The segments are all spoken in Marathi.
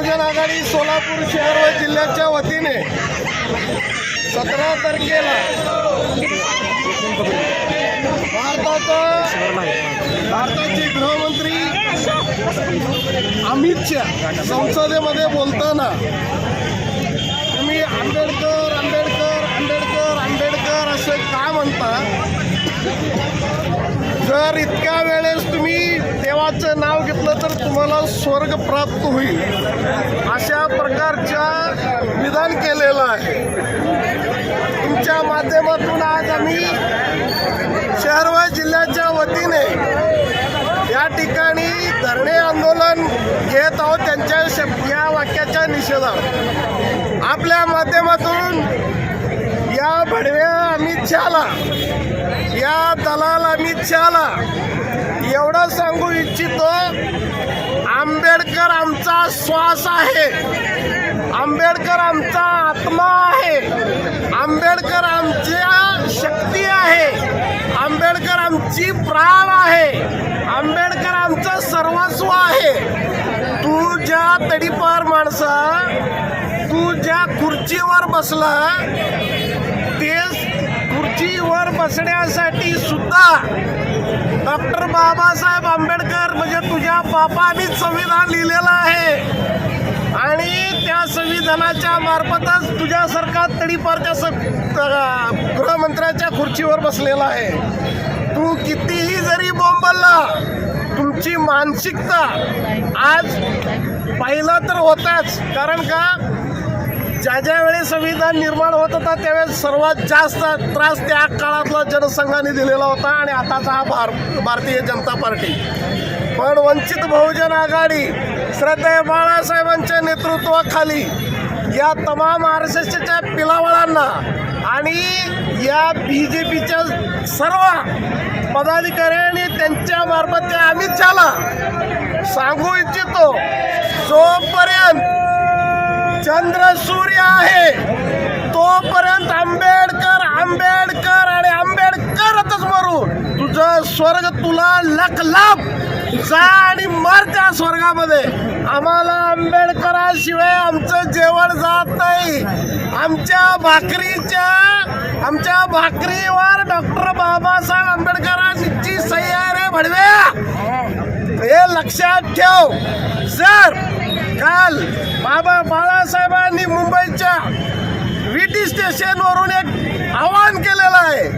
बहुजन आघाडी सोलापूर शहर व जिल्ह्याच्या वतीने सतरा तारखेला भारताचा भारताचे गृहमंत्री अमित शहा संसदेमध्ये बोलताना तुम्ही आंबेडकर आंबेडकर आंबेडकर आंबेडकर असे का म्हणता? जर इतक्या वेळेस तुम्ही तुम्हाला स्वर्ग प्राप्त होईल. अशा प्रकारच्या विधान केलेलं आहे. तुमच्या माध्यमातून आज आम्ही शहरवा जिल्ह्याच्या वतीने या ठिकाणी धरणे आंदोलन घेत आहोत त्यांच्या या वाक्याच्या निषेधात आपल्या माध्यमातून या भडव्या अमित शहाला या दलाल अमित शहाला एवढं सांगू इच्छितो आंबेडकर आमचा श्वास आहे. आंबेडकर आमचा आत्मा आहे. आंबेडकर आमच्या शक्ती आहे. आंबेडकर आमची प्राण आहे. आंबेडकर आमचं सर्वस्व आहे. तू ज्या तडीपार माणसा तू ज्या खुर्चीवर बसला खुर्चीवर बसण्यासाठी सुद्धा डॉक्टर बाबासाहेब आंबेडकर म्हणजे तुझ्या बापानेच संविधान लिहिलेलं आहे. आणि त्या संविधानाच्या मार्फतच तुझ्यासारखा तडीपारच्या स गृहमंत्र्याच्या खुर्चीवर बसलेला आहे. तू कितीही जरी बोंबलला तुमची मानसिकता आज पाहिलं तर होताच. कारण का? ज्या ज्या वेळी संविधान निर्माण होत होता त्यावेळेस सर्वात जास्त त्रास त्या काळातला जनसंघाने दिलेला होता आणि आताचा हा भार भारतीय जनता पार्टी. पण वंचित बहुजन आघाडी श्रद्धेय बाळासाहेबांच्या नेतृत्वाखाली या तमाम आर एस एसच्या पिलावळांना आणि या बी जे पीच्या सर्व पदाधिकारी आणि त्यांच्या मार्फत त्या अमित शहाला सांगू इच्छितो जोपर्यंत चंद्र सूर्य आहे. तोपर्यंत आंबेडकर आंबेडकर आणि आंबेडकरच मरू. तुझं स्वर्ग तुला लख लाभ जा आणि मर त्या स्वर्गामध्ये. आम्हाला आंबेडकराशिवाय आमचं जेवण जात नाही. आमच्या भाकरीच्या आमच्या भाकरीवर डॉक्टर बाबासाहेब आंबेडकरांची सह्या रे भडव्या. हे लक्षात ठेव. सर काल बाबा बाळासाहेबांनी मुंबईच्या विटी स्टेशनवरून एक आवाहन केलेलं आहे.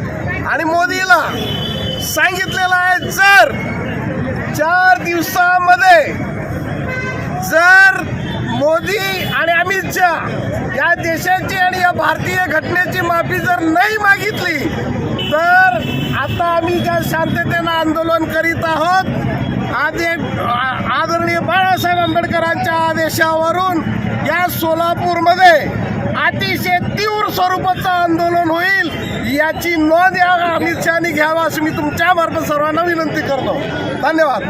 आणि मोदीला सांगितलेलं आहे जर चार दिवसामध्ये जर मोदी आणि अमित शहा या देशाची आणि या भारतीय घटनेची माफी जर नाही मागितली तर आता आम्ही ज्या शांततेनं आंदोलन करीत आहोत आदे आ- आदरणीय बाळासाहेब आंबेडकरांच्या आदेशावरून या सोलापूरमध्ये अतिशय तीव्र स्वरूपाचं आंदोलन होईल याची नोंद या अमित शहानी घ्यावा असं मी तुमच्या मार्फत सर्वांना विनंती करतो. धन्यवाद.